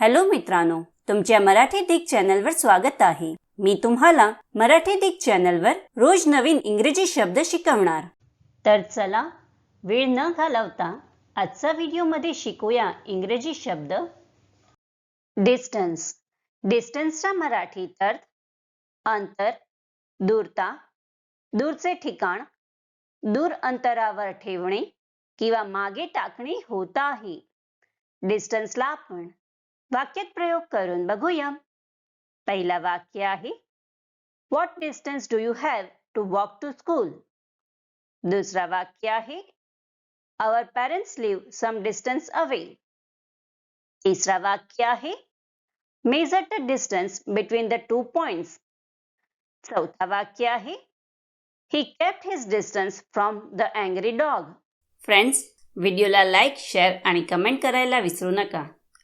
Hello मित्रांनो तुमच्या मराठी दिग चॅनलवर स्वागत आहे. मी तुम्हाला मराठी दिग चॅनलवर रोज नवीन इंग्रजी शब्द शिकवणार. तर चला वेळ न घालवता आजचा व्हिडिओमध्ये शिकूया इंग्रजी शब्द. डिस्टन्स डिस्टन्सचा मराठीत अर्थ अंतर दूरता दूरचे ठिकाण दूर अंतरावर ठेवणे किंवा मागे टाकणे होत आहे. डिस्टन्सला आपण वाक्यात प्रयोग करून बघूया. पहिला वाक्य आहे what distance do you have to walk to school दुसरा वाक्य आहे our parents live some distance away तिसरा वाक्य आहे measure the distance between the two points चौथा वाक्य आहे he kept his distance from the angry dog friends व्हिडिओला लाईक शेअर आणि कमेंट करायला विसरू नका.